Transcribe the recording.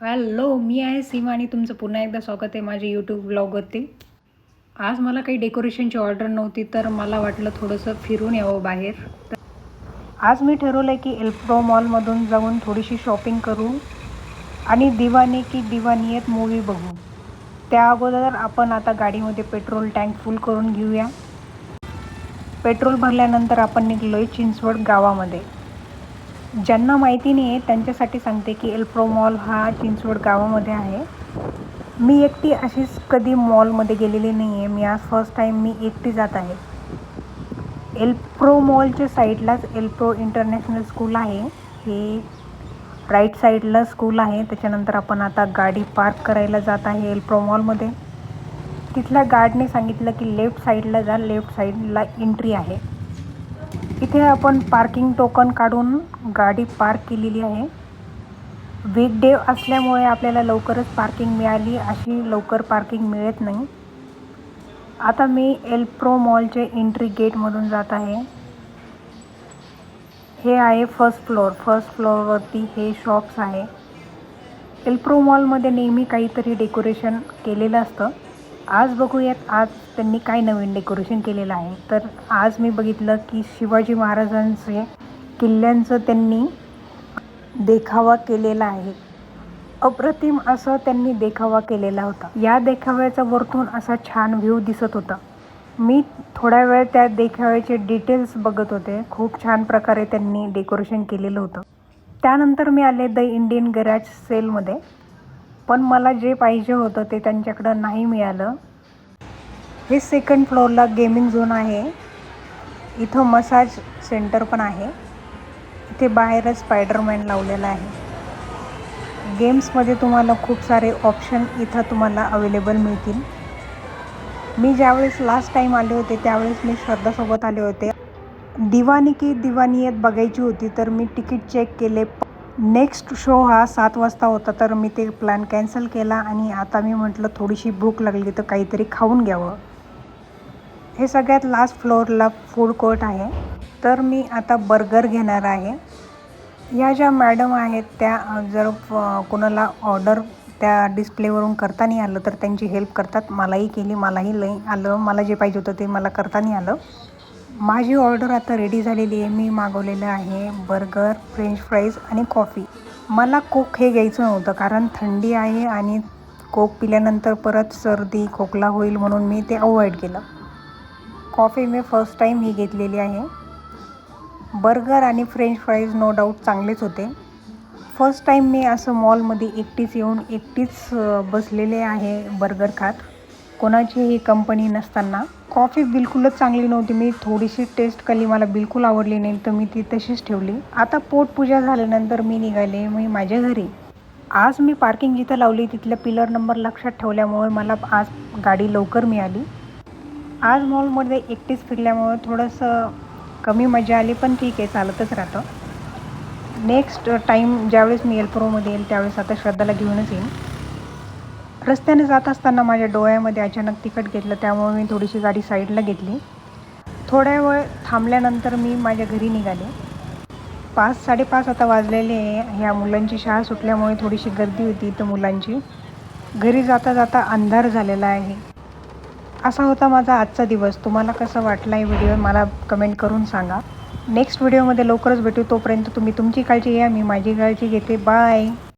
Hello मी आहे सीमा आणि तुमचं पुन्हा एकदा स्वागत आहे माझ्या यूट्यूब ब्लॉगवरती आज मला काही डेकोरेशनची ऑर्डर नव्हती तर मला वाटलं थोडंसं फिरून यावं बाहेर. तर आज मी ठरवलं आहे की एल्प्रो मॉलमधून जाऊन थोडीशी शॉपिंग करू आणि दिवाने की दिवानियत मूवी बघू. त्या अगोदर आपण आता गाडीमध्ये पेट्रोल टँक फुल करून घेऊया. पेट्रोल भरल्यानंतर आपण निघलो आहे चिंचवड गावामध्ये. ज्यांना माहिती नाही आहे त्यांच्यासाठी सांगते की एल्प्रो मॉल हा चिंचवड गावामध्ये आहे. मी एकटी अशीच कधी मॉलमध्ये गेलेली नाही आहे मी आज फर्स्ट टाईम मी एकटी जात आहे. एल्प्रो मॉलच्या साईडलाच एल्प्रो इंटरनॅशनल स्कूल आहे. हे राईट साईडला स्कूल आहे. त्याच्यानंतर आपण आता गाडी पार्क करायला जात आहे एल्प्रो मॉलमध्ये तिथल्या गार्डने सांगितलं की लेफ्ट साईडला जा. लेफ्ट साईडला एंट्री आहे. इथे आपण पार्किंग टोकन काढून गाडी पार्क केलेली आहे. वीकडे असल्यामुळे आपल्याला लवकरच पार्किंग मिळाली अशी लवकर पार्किंग मिळत नाही. आता मी एल्प्रो मॉलचे एंट्री गेटमधून जात आहे. हे आहे फर्स्ट फ्लोअर फर्स्ट फ्लोअरवरती हे शॉप्स आहे. एल्प्रो मॉलमध्ये नेहमी काहीतरी डेकोरेशन केलेलं असतं. आज बघूयात आज त्यांनी काय नवीन डेकोरेशन केलेलं आहे. तर आज मी बघितलं की शिवाजी महाराजांचे किल्ल्यांचं त्यांनी देखावा केलेला आहे. अप्रतिम असं त्यांनी देखावा केलेला होता. या देखाव्याचा वरतून असा छान व्ह्यू दिसत होता. मी थोड्या वेळ त्या देखाव्याचे डिटेल्स बघत होते. खूप छान प्रकारे त्यांनी डेकोरेशन केलेलं होतं. त्यानंतर मी आले द इंडियन गॅरेज सेलमध्ये पण मला जे पाहिजे होतं ते त्यांच्याकडं नाही मिळालं. हे सेकंड फ्लोअरला गेमिंग झोन आहे. इथं मसाज सेंटर पण आहे. इथे बाहेरच स्पायडरमॅन लावलेला आहे. गेम्समध्ये तुम्हाला खूप सारे ऑप्शन इथं तुम्हाला अवेलेबल मिळतील. मी ज्यावेळेस लास्ट टाईम आले होते त्यावेळेस मी श्रद्धासोबत आले होते. दिवानी की दिवानियत बघायची होती तर मी तिकीट चेक केले. नेक्स्ट शो हा सात वाजता होता तर मी ते प्लॅन कॅन्सल केला आणि आता मी म्हटलं थोडीशी भूक लागली तर काहीतरी खाऊन घ्यावं. हे सगळ्यात लास्ट फ्लोअरला फूड कोर्ट आहे. तर मी आता बर्गर घेणार आहे. या ज्या मॅडम आहेत त्या जर कोणाला ऑर्डर त्या डिस्प्लेवरून करता नाही आलं तर त्यांची हेल्प करतात. मलाही केली मलाही लई आलं. मला जे पाहिजे होतं ते मला करता नाही आलं. माझी ऑर्डर आता रेडी झालेली आहे. मी मागवलेलं आहे बर्गर फ्रेंच फ्राईज आणि कॉफी मला कोक हे घ्यायचं नव्हतं कारण थंडी आहे आणि कोक पिल्यानंतर परत सर्दी खोकला होईल म्हणून मी ते अवॉइड केलं. कॉफी मी फर्स्ट टाईम ही घेतलेली आहे. बर्गर आणि फ्रेंच फ्राईज नो डाऊट चांगलेच होते. फर्स्ट टाईम मी असं मॉलमध्ये एकटीच येऊन एकटीच बसलेले आहे बर्गर खात. कोणाचीही कंपनी नसताना कॉफी बिलकुलच चांगली नव्हती. मी थोडीशी टेस्ट केली मला बिलकुल आवडली नाही. तर मी ती तशीच ठेवली. आता पोटपूजा झाल्यानंतर मी निघाले मी माझ्या घरी. आज मी पार्किंग जिथं लावली तिथल्या पिलर नंबर लक्षात ठेवल्यामुळे मला आज गाडी लवकर मिळाली. आज मॉलमध्ये एकटीच फिरल्यामुळे थोडंसं कमी मजा आली पण ठीक आहे चालतच राहतं. नेक्स्ट टाईम ज्यावेळेस मी एल्प्रोमध्ये येईल त्यावेळेस आता श्रद्धाला घेऊनच येईन. रस्त्याने जात असताना माझ्या डोळ्यामध्ये अचानक तिखट घेतलं त्यामुळे मी थोडीशी गाडी साईडला घेतली. थोड्या वेळ थांबल्यानंतर मी माझ्या घरी निघाले. पाच साडेपाच आता वाजलेले आहे. ह्या मुलांची शाळा सुटल्यामुळे थोडीशी गर्दी होती इथं मुलांची. घरी जाता जाता अंधार झालेला आहे. असा होता माझा आजचा दिवस. तुम्हाला कसं वाटला आहे व्हिडिओ मला कमेंट करून सांगा. नेक्स्ट व्हिडिओमध्ये लवकरच भेटू. तोपर्यंत तुम्ही तुमची काळजी घ्या. मी माझी काळजी घेते. बाय.